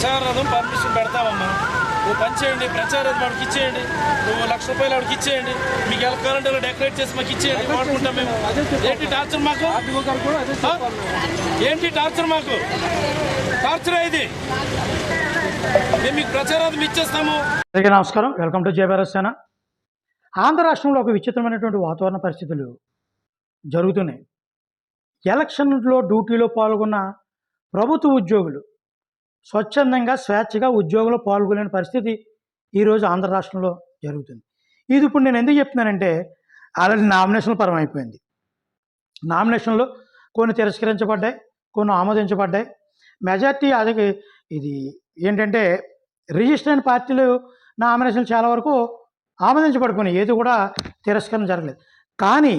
ప్రచారం పర్మిషన్ పెడతామమ్మా. నువ్వు పని చేయండి ప్రచారం వాడికి ఇచ్చేయండి. నువ్వు లక్ష రూపాయలు వాడికి ఇచ్చేయండి. మీకు ఎలా కావాలంటే అలా డెకరేట్ చేసి మాకు ఇచ్చేయండి వాడుకుంటాం మేము. ఏంటి టార్చర్ మాకు? ఏంటి టార్చర్ మాకు? టార్చర్ ఇది? మేము మీకు ప్రచారాన్ని ఇచ్చేస్తాము. అందరికీ నమస్కారం. వెల్కమ్ టు జయభారత్ సేన ఆంధ్ర రాష్ట్రంలో ఒక విచిత్రమైనటువంటి వాతావరణ పరిస్థితులు జరుగుతున్నాయి. ఎలక్షన్లో డ్యూటీలో పాల్గొన్న ప్రభుత్వ ఉద్యోగులు స్వచ్ఛందంగా స్వేచ్ఛగా ఉద్యోగంలో పాల్గొనే పరిస్థితి ఈరోజు ఆంధ్ర రాష్ట్రంలో జరుగుతుంది. ఇది ఇప్పుడు నేను ఎందుకు చెప్తున్నానంటే ఆల్రెడీ నామినేషన్ల పరం అయిపోయింది నామినేషన్లు కొన్ని తిరస్కరించబడ్డాయి కొన్ని ఆమోదించబడ్డాయి. మెజార్టీ అది ఇది ఏంటంటే రిజిస్టర్ అయిన పార్టీలు నామినేషన్లు చాలా వరకు ఆమోదించబడిపోయినాయి ఏది కూడా తిరస్కరణ జరగలేదు. కానీ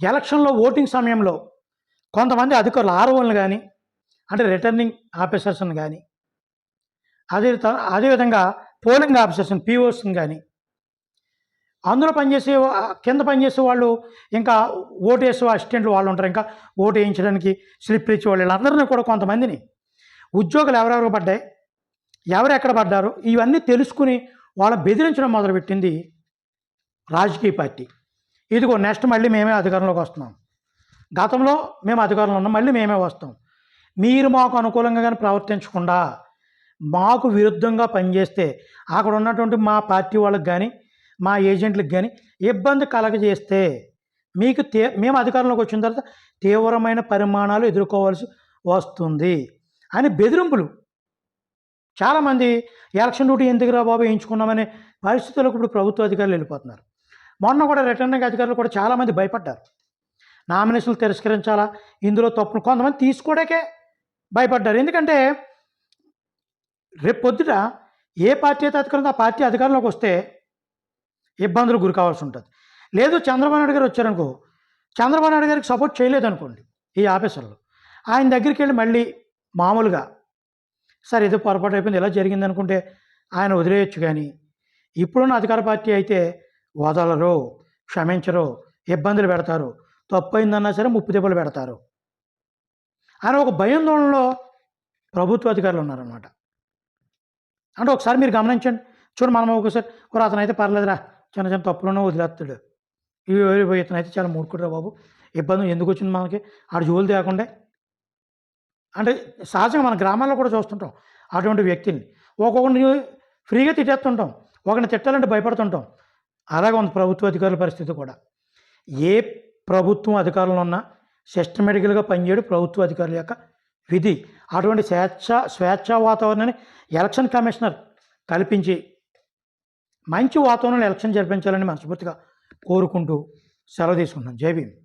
ఎలక్షన్లో ఓటింగ్ సమయంలో కొంతమంది అధికారులు ఆర్ఓలను కానీ అంటే రిటర్నింగ్ ఆఫీసర్స్ని కానీ అదే అదేవిధంగా పోలింగ్ ఆఫీసర్స్ని పీఓస్ని కానీ అందులో పనిచేసే కింద పనిచేసే వాళ్ళు ఇంకా ఓటు వేసే అసిస్టెంట్లు వాళ్ళు ఉంటారు. ఇంకా ఓటు వేయించడానికి స్లిప్ ఇచ్చే వాళ్ళు వీళ్ళందరినీ కూడా కొంతమందిని. ఉద్యోగులు ఎవరెవరు పడ్డాయి ఎవరు ఎక్కడ పడ్డారు ఇవన్నీ తెలుసుకుని వాళ్ళ బెదిరించడం మొదలుపెట్టింది రాజకీయ పార్టీ. ఇదిగో నెక్స్ట్ మళ్ళీ మేమే అధికారంలోకి వస్తున్నాం. గతంలో మేము అధికారంలో ఉన్నాం మళ్ళీ మేమే వస్తాం. మీరు మాకు అనుకూలంగా కానీ ప్రవర్తించకుండా మాకు విరుద్ధంగా పనిచేస్తే అక్కడ ఉన్నటువంటి మా పార్టీ వాళ్ళకి కానీ మా ఏజెంట్లకు కానీ ఇబ్బంది కలగజేస్తే మీకు తే మేము అధికారంలోకి వచ్చిన తర్వాత తీవ్రమైన పరిమాణాలు ఎదుర్కోవాల్సి వస్తుంది అని బెదిరింపులు. చాలామంది ఎలక్షన్ డ్యూటీ ఎందుకురా బాబు వేయించుకున్నామనే పరిస్థితులకు ఇప్పుడు ప్రభుత్వ అధికారులు వెళ్ళిపోతున్నారు. మొన్న కూడా రిటర్నింగ్ అధికారులు కూడా చాలామంది భయపడ్డారు. నామినేషన్లు తిరస్కరించాలా? ఇందులో తప్పును కొంతమంది తీసుకోవడానికే భయపడ్డారు. ఎందుకంటే రేపు పొద్దుట ఏ పార్టీ అయితే అధికారంలో ఆ పార్టీ అధికారంలోకి వస్తే ఇబ్బందులు గురి కావాల్సి ఉంటుంది. లేదు చంద్రబాబు నాయుడు గారు వచ్చారనుకో చంద్రబాబు నాయుడు గారికి సపోర్ట్ చేయలేదు అనుకోండి ఈ ఆఫీసర్లు. ఆయన దగ్గరికి వెళ్ళి మళ్ళీ మామూలుగా సరే ఏదో పొరపాటు అయిపోయింది ఇలా జరిగింది అనుకుంటే ఆయన వదిలేయచ్చు కానీ ఇప్పుడున్న అధికార పార్టీ అయితే వదలరు క్షమించరు ఇబ్బందులు పెడతారు తప్పు అయిందన్నా సరే ముప్పు దెబ్బలు పెడతారు. అని ఒక భయాందోళనలో ప్రభుత్వ అధికారులు ఉన్నారనమాట అంటే ఒకసారి మీరు గమనించండి. చూడు మనం ఒకసారి ఒక అతను అయితే పర్లేదురా చిన్న చిన్న తప్పులను వదిలేస్తాడు. ఇవి ఇతను అయితే చాలా మూర్ఖుడురా బాబు. ఇబ్బంది ఎందుకు వచ్చింది మనకి? ఆడు జోలు తేకుండా. అంటే సహజంగా మన గ్రామాల్లో కూడా చూస్తుంటాం అటువంటి వ్యక్తిని. ఒక్కొక్కరిని ఫ్రీగా తిట్టేస్తుంటాం. ఒకరిని తిట్టాలంటే భయపడుతుంటాం. అలాగే ఉంది ప్రభుత్వ అధికారుల పరిస్థితి కూడా. ఏ ప్రభుత్వం అధికారంలో ఉన్నా సిస్టమేటికల్గా పనిచేయడు ప్రభుత్వ అధికారుల యొక్క విధి. అటువంటి స్వేచ్ఛ స్వేచ్ఛ వాతావరణాన్ని ఎలక్షన్ కమిషనర్ కల్పించి మంచి వాతావరణంలో ఎలక్షన్ జరిపించాలని మనస్ఫూర్తిగా కోరుకుంటూ సెలవు తీసుకుంటున్నాను. జై భీమ్.